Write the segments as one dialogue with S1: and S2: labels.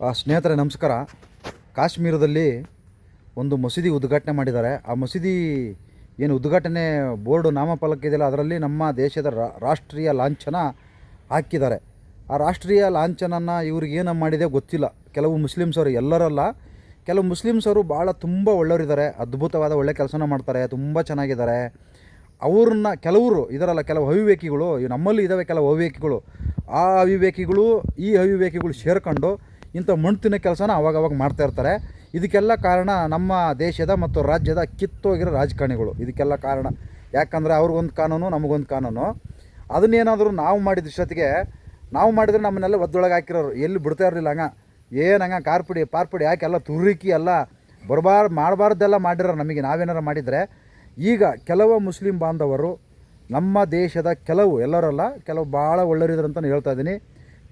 S1: ಸ್ನೇಹಿತರೆ, ನಮಸ್ಕಾರ. ಕಾಶ್ಮೀರದಲ್ಲಿ ಒಂದು ಮಸೀದಿ ಉದ್ಘಾಟನೆ ಮಾಡಿದ್ದಾರೆ. ಆ ಮಸೀದಿ ಏನು ಉದ್ಘಾಟನೆ ಬೋರ್ಡು ನಾಮಫಲಕ ಇದೆಯಲ್ಲ, ಅದರಲ್ಲಿ ನಮ್ಮ ದೇಶದ ರಾಷ್ಟ್ರೀಯ ಲಾಂಛನ ಹಾಕಿದ್ದಾರೆ. ಆ ರಾಷ್ಟ್ರೀಯ ಲಾಂಛನನ ಇವ್ರಿಗೆ ಏನು ಮಾಡಿದೆ ಗೊತ್ತಿಲ್ಲ. ಕೆಲವು ಮುಸ್ಲಿಮ್ಸವರು ಎಲ್ಲರಲ್ಲ. ಕೆಲವು ಮುಸ್ಲಿಮ್ಸವರು ಭಾಳ ತುಂಬ ಒಳ್ಳೆಯವರಿದ್ದಾರೆ. ಅದ್ಭುತವಾದ ಒಳ್ಳೆ ಕೆಲಸನ ಮಾಡ್ತಾರೆ, ತುಂಬ ಚೆನ್ನಾಗಿದ್ದಾರೆ. ಅವ್ರನ್ನ ಕೆಲವರು, ಇದರಲ್ಲ ಕೆಲವು ಅವಿವೇಕಿಗಳು ನಮ್ಮಲ್ಲಿ ಇದ್ದಾವೆ ಕೆಲವು ಅವಿವೇಕಿಗಳು. ಆ ಅವಿವೇಕಿಗಳು, ಈ ಅವಿವೇಕಿಗಳು ಸೇರ್ಕೊಂಡು ಇಂಥ ಮಣ್ಣು ತಿನ್ನೋ ಕೆಲಸನ ಅವಾಗವಾಗ ಅವಾಗ ಮಾಡ್ತಾ ಇರ್ತಾರೆ. ಇದಕ್ಕೆಲ್ಲ ಕಾರಣ ನಮ್ಮ ದೇಶದ ಮತ್ತು ರಾಜ್ಯದ ಕಿತ್ತೋಗಿರೋ ರಾಜಕಾರಣಿಗಳು. ಇದಕ್ಕೆಲ್ಲ ಕಾರಣ. ಯಾಕಂದರೆ ಅವ್ರಿಗೊಂದು ಕಾನೂನು, ನಮಗೊಂದು ಕಾನೂನು. ಅದನ್ನೇನಾದರೂ ನಾವು ಮಾಡಿದ ಜೊತೆಗೆ ನಾವು ಮಾಡಿದರೆ ನಮ್ಮನ್ನೆಲ್ಲ ಒದ್ದೊಳಗೆ ಹಾಕಿರೋರು. ಎಲ್ಲಿ ಬಿಡ್ತಾ ಇರಲಿಲ್ಲ ಹಂಗ. ಏನು ಹಂಗ? ಕಾರ್ಪುಡಿ, ಪಾರ್ಪುಡಿ ಯಾಕೆಲ್ಲ ಎಲ್ಲ ತುರುಕಿ ಎಲ್ಲ ಬರಬಾರ್ದು ಮಾಡಬಾರ್ದೆಲ್ಲ ಮಾಡಿರೋ ನಮಗೆ ನಾವೇನಾರು ಮಾಡಿದರೆ ಈಗ ಕೆಲವು ಮುಸ್ಲಿಂ ಬಾಂಧವರು ನಮ್ಮ ದೇಶದ ಕೆಲವು ಎಲ್ಲರಲ್ಲ, ಕೆಲವು ಭಾಳ ಒಳ್ಳೆಯರಿದ್ದಾರೆ ಅಂತ ಹೇಳ್ತಾ ಇದ್ದೀನಿ.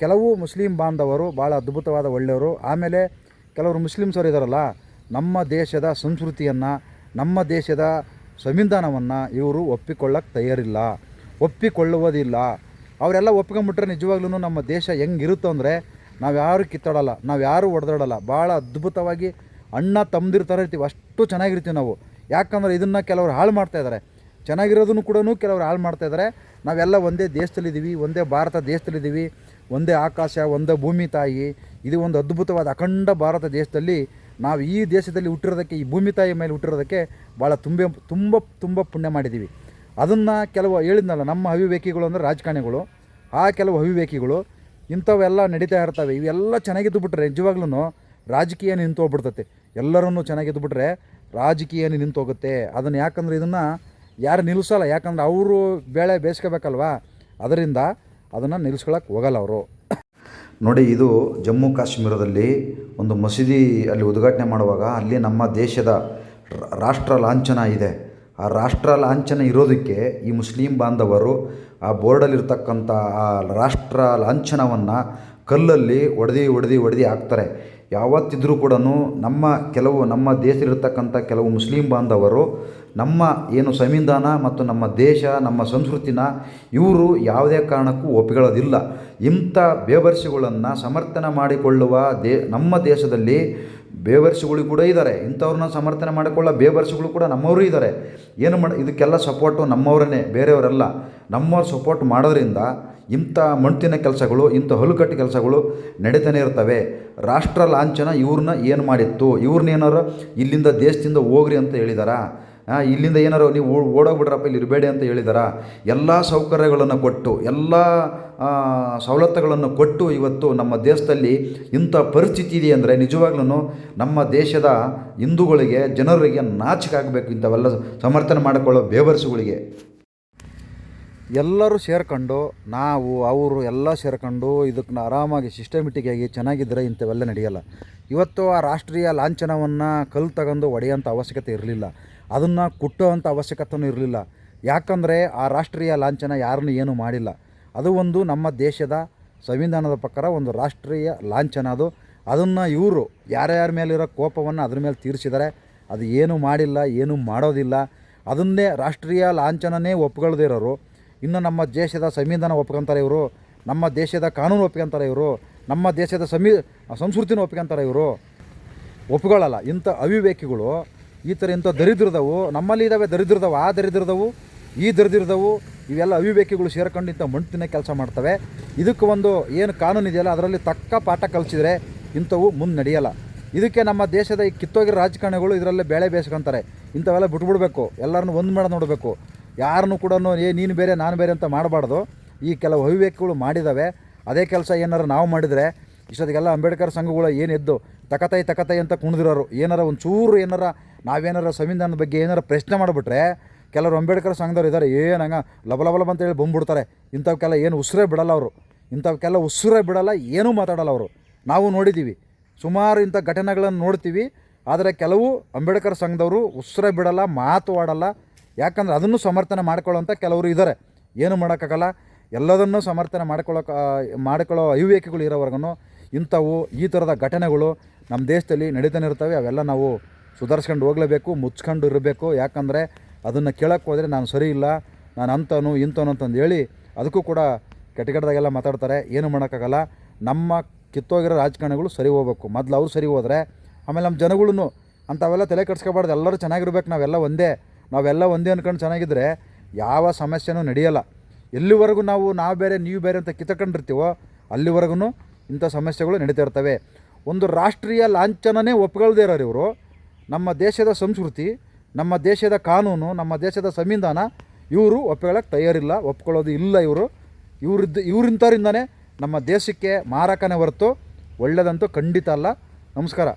S1: ಕೆಲವು ಮುಸ್ಲಿಂ ಬಾಂಧವರು ಭಾಳ ಅದ್ಭುತವಾದ ಒಳ್ಳೆಯವರು. ಆಮೇಲೆ ಕೆಲವರು ಮುಸ್ಲಿಮ್ಸರು ಇದ್ದಾರಲ್ಲ ನಮ್ಮ ದೇಶದ ಸಂಸ್ಕೃತಿಯನ್ನು, ನಮ್ಮ ದೇಶದ ಸಂವಿಧಾನವನ್ನು ಇವರು ಒಪ್ಪಿಕೊಳ್ಳಕ್ಕೆ ತಯಾರಿಲ್ಲ. ಒಪ್ಪಿಕೊಳ್ಳುವುದಿಲ್ಲ. ಅವರೆಲ್ಲ ಒಪ್ಕೊಂಬಿಟ್ರೆ ನಿಜವಾಗ್ಲೂ ನಮ್ಮ ದೇಶ ಹೆಂಗಿರುತ್ತೋ ಅಂದರೆ ನಾವು ಯಾರು ಕಿತ್ತಾಡಲ್ಲ, ನಾವು ಯಾರು ಹೊಡೆದಾಡಲ್ಲ ಭಾಳ ಅದ್ಭುತವಾಗಿ ಅಣ್ಣ ತಮ್ಮದಿರ ಥರ ಇರ್ತೀವಿ ಅಷ್ಟು ಚೆನ್ನಾಗಿರ್ತೀವಿ ನಾವು. ಯಾಕಂದರೆ ಇದನ್ನು ಕೆಲವರು ಹಾಳು ಮಾಡ್ತಾ ಇದ್ದಾರೆ ಚೆನ್ನಾಗಿರೋದನ್ನು ಕೂಡ ಕೆಲವರು ಹಾಳು ಮಾಡ್ತಾ ಇದ್ದಾರೆ ನಾವೆಲ್ಲ ಒಂದೇ ದೇಶದಲ್ಲಿದ್ದೀವಿ, ಒಂದೇ ಭಾರತ ದೇಶದಲ್ಲಿದ್ದೀವಿ. ಒಂದೇ ಆಕಾಶ, ಒಂದೇ ಭೂಮಿ ತಾಯಿ. ಇದು ಒಂದು ಅದ್ಭುತವಾದ ಅಖಂಡ ಭಾರತ ದೇಶದಲ್ಲಿ ನಾವು ಈ ದೇಶದಲ್ಲಿ ಹುಟ್ಟಿರೋದಕ್ಕೆ, ಈ ಭೂಮಿ ತಾಯಿ ಮೇಲೆ ಹುಟ್ಟಿರೋದಕ್ಕೆ ಭಾಳ ತುಂಬ ತುಂಬ ತುಂಬ ಪುಣ್ಯ ಮಾಡಿದ್ದೀವಿ. ಅದನ್ನು ಕೆಲವು ಹೇಳಿದ್ನಲ್ಲ, ನಮ್ಮ ಅವಿವೇಕಿಗಳು ಅಂದರೆ ರಾಜಕಾರಣಿಗಳು. ಆ ಕೆಲವು ಅವಿವೇಕಿಗಳು, ಇಂಥವೆಲ್ಲ ನಡೀತಾ ಇರ್ತವೆ. ಇವೆಲ್ಲ ಚೆನ್ನಾಗಿದ್ದು ಬಿಟ್ರೆ ನಿಜವಾಗ್ಲೂ ರಾಜಕೀಯ ನಿಂತು ಹೋಗ್ಬಿಡ್ತೈತೆ. ಎಲ್ಲರನ್ನೂ ಚೆನ್ನಾಗಿದ್ದು ಬಿಟ್ರೆ ರಾಜಕೀಯ ನಿಂತು ಹೋಗುತ್ತೆ ಅದನ್ನು ಯಾಕಂದರೆ ಇದನ್ನು ಯಾರು ನಿಲ್ಲಿಸಲ್ಲ ಯಾಕಂದರೆ ಅವರು ಬೇಳೆ ಬೇಯಿಸ್ಕೋಬೇಕಲ್ವಾ? ಅದರಿಂದ ಅದನ್ನು ನಿಲ್ಲಿಸ್ಕೊಳಕ್ಕೆ ಹೋಗಲ್ಲ ಅವರು. ನೋಡಿ, ಇದು ಜಮ್ಮು ಕಾಶ್ಮೀರದಲ್ಲಿ ಒಂದು ಮಸೀದಿ ಅಲ್ಲಿ ಉದ್ಘಾಟನೆ ಮಾಡುವಾಗ ಅಲ್ಲಿ ನಮ್ಮ ದೇಶದ ರಾಷ್ಟ್ರ ಲಾಂಛನ ಇದೆ. ಆ ರಾಷ್ಟ್ರ ಲಾಂಛನ ಇರೋದಕ್ಕೆ ಈ ಮುಸ್ಲಿಂ ಬಾಂಧವರು ಆ ಬೋರ್ಡಲ್ಲಿರ್ತಕ್ಕಂಥ ಆ ರಾಷ್ಟ್ರ ಲಾಂಛನವನ್ನು ಕಲ್ಲಲ್ಲಿ ಒಡೆದು ಒಡೆದು ಒಡೆದು ಹಾಕ್ತಾರೆ. ಯಾವತ್ತಿದ್ರೂ ಕೂಡ ನಮ್ಮ ಕೆಲವು, ನಮ್ಮ ದೇಶದಲ್ಲಿರ್ತಕ್ಕಂಥ ಕೆಲವು ಮುಸ್ಲಿಂ ಬಾಂಧವರು, ನಮ್ಮ ಏನು ಸಂವಿಧಾನ ಮತ್ತು ನಮ್ಮ ದೇಶ, ನಮ್ಮ ಸಂಸ್ಕೃತಿನ, ಇವರು ಯಾವುದೇ ಕಾರಣಕ್ಕೂ ಒಪ್ಪಿಕೊಳ್ಳೋದಿಲ್ಲ. ಇಂಥ ಬೇವರ್ಸಿಗಳನ್ನು ಸಮರ್ಥನೆ ಮಾಡಿಕೊಳ್ಳುವ ದೇ, ನಮ್ಮ ದೇಶದಲ್ಲಿ ಬೇವರ್ಸಿಗಳು ಕೂಡ ಇದ್ದಾರೆ. ಇಂಥವ್ರನ್ನ ಸಮರ್ಥನೆ ಮಾಡಿಕೊಳ್ಳೋ ಬೇವರ್ಸಿಗಳು ಕೂಡ ನಮ್ಮವರು ಇದ್ದಾರೆ. ಏನು ಮಾಡಿ, ಇದಕ್ಕೆಲ್ಲ ಸಪೋರ್ಟು ನಮ್ಮವರೇ ಬೇರೆಯವರೆಲ್ಲ ನಮ್ಮವ್ರು ಸಪೋರ್ಟ್ ಮಾಡೋದ್ರಿಂದ ಇಂಥ ಮಣ್ತಿನ ಕೆಲಸಗಳು, ಇಂಥ ಹಲುಕಟ್ಟು ಕೆಲಸಗಳು ನಡೀತಾನೆ ಇರ್ತವೆ. ರಾಷ್ಟ್ರ ಲಾಂಛನ ಇವ್ರನ್ನ ಏನು ಮಾಡಿತ್ತು? ಇವ್ರನ್ನೇನಾರು ಇಲ್ಲಿಂದ ದೇಶದಿಂದ ಹೋಗ್ರಿ ಅಂತ ಹೇಳಿದಾರಾ? ಇಲ್ಲಿಂದ ಏನಾರು ನೀವು ಓಡೋಗ್ಬಿಡ್ರಪ್ಪ ಇಲ್ಲಿ ಇರಬೇಡಿ ಅಂತ ಹೇಳಿದಾರ? ಎಲ್ಲ ಸೌಕರ್ಯಗಳನ್ನು ಕೊಟ್ಟು, ಎಲ್ಲ ಸವಲತ್ತುಗಳನ್ನು ಕೊಟ್ಟು ಇವತ್ತು ನಮ್ಮ ದೇಶದಲ್ಲಿ ಇಂಥ ಪರಿಸ್ಥಿತಿ ಇದೆ ಅಂದರೆ ನಿಜವಾಗ್ಲೂ ನಮ್ಮ ದೇಶದ ಹಿಂದೂಗಳಿಗೆ, ಜನರಿಗೆ ನಾಚಿಕೆ ಆಗಬೇಕು ಇಂಥವೆಲ್ಲ ಸಮರ್ಥನೆ ಮಾಡಿಕೊಳ್ಳೋ ಬೇವರ್ಸುಗಳಿಗೆ. ಎಲ್ಲರೂ ಸೇರ್ಕೊಂಡು ನಾವು, ಅವರು ಎಲ್ಲ ಸೇರ್ಕೊಂಡು ಇದಕ್ಕೆ ಆರಾಮಾಗಿ ಸಿಸ್ಟಮೆಟಿಕ್ ಆಗಿ ಚೆನ್ನಾಗಿದ್ದರೆ ಇಂಥವೆಲ್ಲ ನಡೆಯಲ್ಲ. ಇವತ್ತು ಆ ರಾಷ್ಟ್ರೀಯ ಲಾಂಛನವನ್ನು ಕಲ್ಲು ತಗೊಂಡು ಒಡೆಯೋಂಥ ಅವಶ್ಯಕತೆ ಇರಲಿಲ್ಲ. ಅದನ್ನು ಕುಟ್ಟುವಂಥ ಅವಶ್ಯಕತೆಯೂ ಇರಲಿಲ್ಲ. ಯಾಕಂದರೆ ಆ ರಾಷ್ಟ್ರೀಯ ಲಾಂಛನ ಯಾರನ್ನೂ ಏನೂ ಮಾಡಿಲ್ಲ. ಅದು ಒಂದು ನಮ್ಮ ದೇಶದ ಸಂವಿಧಾನದ ಪ್ರಕಾರ ಒಂದು ರಾಷ್ಟ್ರೀಯ ಲಾಂಛನ ಅದು. ಅದನ್ನು ಇವರು ಯಾರ್ಯಾರ ಮೇಲಿರೋ ಕೋಪವನ್ನು ಅದ್ರ ಮೇಲೆ ತೀರಿಸಿದ್ದಾರೆ ಅದು ಏನೂ ಮಾಡಿಲ್ಲ, ಏನೂ ಮಾಡೋದಿಲ್ಲ. ಅದನ್ನೇ ರಾಷ್ಟ್ರೀಯ ಲಾಂಛನನೇ ಒಪ್ಕೊಳ್ದೇ ಇರೋರು. ಇನ್ನು ನಮ್ಮ ದೇಶದ ಸಂವಿಧಾನ ಒಪ್ಕೊಂತಾರೆ ಇವರು, ನಮ್ಮ ದೇಶದ ಕಾನೂನು ಒಪ್ಕೊಂತಾರೆ ಇವರು, ನಮ್ಮ ದೇಶದ ಸಂವಿ ಸಂಸ್ಕೃತಿನ ಒಪ್ಕೊಂತಾರೆ ಇವರು. ಒಪ್ಕೊಳ್ಳಲ್ಲ, ಇಂಥ ಅವಿವೇಕಿಗಳು, ಈ ಥರ ಇಂಥ ದರಿದ್ರದವು, ನಮ್ಮಲ್ಲಿ ಇದ್ದಾವೆ ದರಿದ್ರದವು, ಆ ದರಿದ್ರದವು, ಈ ದರಿದ್ರದವು, ಇವೆಲ್ಲ ಅವಿವೇಕಿಗಳು ಸೇರ್ಕೊಂಡು ಇಂಥ ಮಣ್ಣಿನ ಕೆಲಸ ಮಾಡ್ತವೆ. ಇದಕ್ಕೆ ಒಂದು ಏನು ಕಾನೂನು ಇದೆಯಲ್ಲ, ಅದರಲ್ಲಿ ತಕ್ಕ ಪಾಠ ಕಲಿಸಿದ್ರೆ ಇಂಥವು ಮುಂದೆ ನಡೆಯಲ್ಲ. ಇದಕ್ಕೆ ನಮ್ಮ ದೇಶದ ಈ ಕಿತ್ತೋಗಿರೋ ರಾಜಕಾರಣಿಗಳು ಇದರಲ್ಲೇ ಬೇಳೆ ಬೇಯಿಸ್ಕೊಂತಾರೆ ಇಂಥವೆಲ್ಲ ಬಿಟ್ಬಿಡ್ಬೇಕು, ಎಲ್ಲರನ್ನೂ ಒಂದು ಮಾಡಿ ನೋಡಬೇಕು. ಯಾರನ್ನೂ ಕೂಡ ಏ, ನೀನು ಬೇರೆ, ನಾನು ಬೇರೆ ಅಂತ ಮಾಡಬಾರ್ದು. ಈ ಕೆಲವು ಅವಿವೇಕಗಳು ಮಾಡಿದ್ದಾವೆ ಅದೇ ಕೆಲಸ ಏನಾರು ನಾವು ಮಾಡಿದರೆ, ಇಷ್ಟೊತ್ತಿಗೆಲ್ಲ ಅಂಬೇಡ್ಕರ್ ಸಂಘಗಳು ಏನು ತಕತೈ ತಕತಾಯಿ ಅಂತ ಕುಣಿದಿರೋರು, ಏನಾರ ಒಂದು ಚೂರು ಏನಾರ ನಾವೇನಾರ ಸಂವಿಧಾನದ ಬಗ್ಗೆ ಏನಾರ ಪ್ರಶ್ನೆ ಮಾಡಿಬಿಟ್ರೆ, ಕೆಲವರು ಅಂಬೇಡ್ಕರ್ ಸಂಘದವ್ರು ಇದ್ದಾರೆ ಏನಂಗ ಲಬಲಬಲಬ ಅಂತ ಹೇಳಿ ಬಂದ್ಬಿಡ್ತಾರೆ. ಇಂಥವಕ್ಕೆಲ್ಲ ಏನು ಉಸಿರೇ ಬಿಡಲ್ಲ ಅವರು. ಇಂಥವಕ್ಕೆಲ್ಲ ಉಸಿರೇ ಬಿಡಲ್ಲ, ಏನೂ ಮಾತಾಡಲ್ಲ ಅವರು. ನಾವು ನೋಡಿದ್ದೀವಿ ಸುಮಾರು ಇಂಥ ಘಟನೆಗಳನ್ನು ನೋಡ್ತೀವಿ. ಆದರೆ ಕೆಲವು ಅಂಬೇಡ್ಕರ್ ಸಂಘದವರು ಉಸಿರೇ ಬಿಡಲ್ಲ, ಮಾತು ಆಡಲ್ಲ. ಯಾಕಂದ್ರೆ ಅದನ್ನು ಸಮರ್ಥನೆ ಮಾಡ್ಕೊಳ್ಳೋಂಥ ಕೆಲವರು ಇದ್ದಾರೆ. ಏನು ಮಾಡೋಕ್ಕಾಗಲ್ಲ? ಎಲ್ಲದನ್ನೂ ಸಮರ್ಥನೆ ಮಾಡ್ಕೊಳ್ಳೋಕೆ ಮಾಡ್ಕೊಳ್ಳೋ ಅವಿವೇಕಿಗಳು ಇರೋವರೆಗೂ ಇಂಥವು ಈ ಥರದ ಘಟನೆಗಳು ನಮ್ಮ ದೇಶದಲ್ಲಿ ನಡೀತಾನೆ ಇರ್ತವೆ. ಅವೆಲ್ಲ ನಾವು ಸುಧಾರಿಸ್ಕೊಂಡು ಹೋಗಲೇಬೇಕು, ಮುಚ್ಕೊಂಡು ಇರಬೇಕು. ಯಾಕಂದರೆ ಅದನ್ನು ಕೇಳೋಕ್ಕೆ ಹೋದರೆ ನಾನು ಸರಿ ಇಲ್ಲ, ನಾನು ಅಂತನು ಇಂಥನು ಅಂತಂದು ಹೇಳಿ ಅದಕ್ಕೂ ಕೂಡ ಕೆಟ್ಟ ಕೆಟ್ಟದಾಗೆಲ್ಲ ಮಾತಾಡ್ತಾರೆ. ಏನು ಮಾಡೋಕ್ಕಾಗಲ್ಲ? ನಮ್ಮ ಕಿತ್ತೋಗಿರೋ ರಾಜಕಾರಣಿಗಳು ಸರಿ ಹೋಗ್ಬೇಕು. ಮೊದಲು ಅವ್ರು ಸರಿ ಹೋದರೆ ಆಮೇಲೆ ನಮ್ಮ ಜನಗಳೂ ಅಂಥವೆಲ್ಲ ತಲೆ ಕೆಡ್ಸ್ಕೊಬಾರ್ದು. ಎಲ್ಲರೂ ಚೆನ್ನಾಗಿರ್ಬೇಕು, ನಾವೆಲ್ಲ ಒಂದೇ. ನಾವೆಲ್ಲ ಒಂದೇ ಅಂದ್ಕೊಂಡು ಚೆನ್ನಾಗಿದ್ದರೆ ಯಾವ ಸಮಸ್ಯೆನೂ ನಡೆಯಲ್ಲ. ಎಲ್ಲಿವರೆಗೂ ನಾವು ನಾವು ಬೇರೆ, ನೀವು ಬೇರೆ ಅಂತ ಕಿತ್ತಕೊಂಡಿರ್ತೀವೋ ಅಲ್ಲಿವರೆಗೂ ಇಂಥ ಸಮಸ್ಯೆಗಳು ನಡೀತಾ ಇರ್ತವೆ. ಒಂದು ರಾಷ್ಟ್ರೀಯ ಲಾಂಛನನೇ ಒಪ್ಕೊಳ್ದೇ ಇರೋರು ಇವರು. ನಮ್ಮ ದೇಶದ ಸಂಸ್ಕೃತಿ, ನಮ್ಮ ದೇಶದ ಕಾನೂನು, ನಮ್ಮ ದೇಶದ ಸಂವಿಧಾನ ಇವರು ಒಪ್ಕೊಳ್ಳೋಕೆ ತಯಾರಿಲ್ಲ, ಒಪ್ಕೊಳ್ಳೋದು ಇಲ್ಲ ಇವರು. ಇವರಿದ್ದ, ಇವರಿಂಥವರಿಂದನೇ ನಮ್ಮ ದೇಶಕ್ಕೆ ಮಾರಕನೇ ಹೊರತು ಒಳ್ಳೆಯದಂತೂ ಖಂಡಿತ ಅಲ್ಲ. ನಮಸ್ಕಾರ.